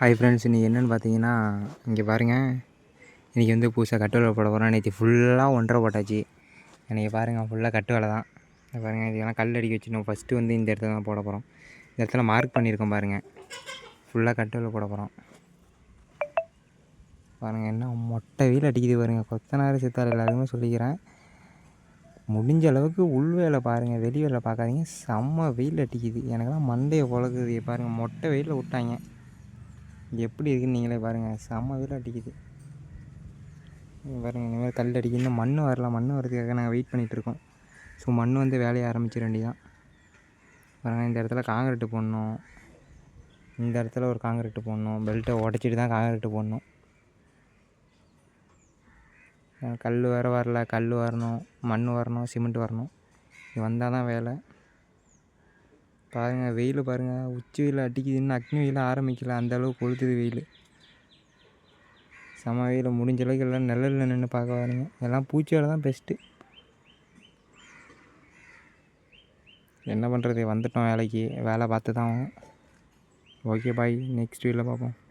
Hi friends இன்றைக்கி என்னென்னு பார்த்தீங்கன்னா இங்கே பாருங்கள் இன்றைக்கி வந்து புதுசாக கட்டு வேலை போட போகிறோம் நேற்று ஃபுல்லாக ஒன்றரை போட்டாச்சு. இன்றைக்கி பாருங்கள் ஃபுல்லாக கட்டு வேலை தான் பாருங்கள் இதெல்லாம் கல் அடிக்க வச்சுருந்தோம் ஃபஸ்ட்டு வந்து இந்த இடத்துல தான் போட போகிறோம் இந்த இடத்துல மார்க் பண்ணியிருக்கோம் பாருங்கள் ஃபுல்லாக கட்டு வேலை போட போகிறோம் பாருங்கள் என்ன மொட்டை வெயில் அடிக்குது பாருங்கள் கொத்தனார் சித்தார் எல்லாருமே சொல்லிக்கிறேன். முடிஞ்ச அளவுக்கு உள் வேலை பாருங்கள் வெளி வேலை பார்க்காதீங்க. செம்ம வெயில் அடிக்குது. எனக்கெல்லாம் மண்டையை பொழக்குது. பாருங்கள் மொட்டை வெயிலில் விட்டாங்க. எப்படி இருக்குன்னு நீங்களே பாருங்கள் செம்ம வீடு அடிக்குது. பாருங்கள் இனிமேல் கல் அடிக்கு இன்னும் மண் வரல மண் வரதுக்காக நாங்கள் வெயிட் பண்ணிகிட்ருக்கோம் ஸோ மண் வந்து வேலையை ஆரம்பிச்சிட வேண்டியதான் பாருங்கள் இந்த இடத்துல காங்கிரீட்டு போடணும். இந்த இடத்துல ஒரு காங்கிரீட்டு போடணும். பெல்ட்டை உடச்சிட்டு தான் காங்கிரீட்டு போடணும். கல் வேறு வரல கல் வரணும் மண் வரணும் சிமெண்ட் வரணும். இது வந்தால் தான் வேலை. பாருங்கள் வெயில் பாருங்கள் உச்சி வெயில் அடிக்குது. இன்னும் அக்னி வெயில் ஆரம்பிக்கல. அந்த அளவுக்கு கொளுத்துது வெயில். செம வெயில். முடிஞ்ச அளவுக்கு எல்லாம் நிழலில் நின்று பார்க்க வரீங்க எல்லாம் பூச்சி வேலை தான் பெஸ்ட்டு என்ன பண்ணுறது வந்துட்டோம் வேலைக்கு. வேலை பார்த்து தான் ஓகே பாய் நெக்ஸ்ட் வீடியோவில் பார்ப்போம்.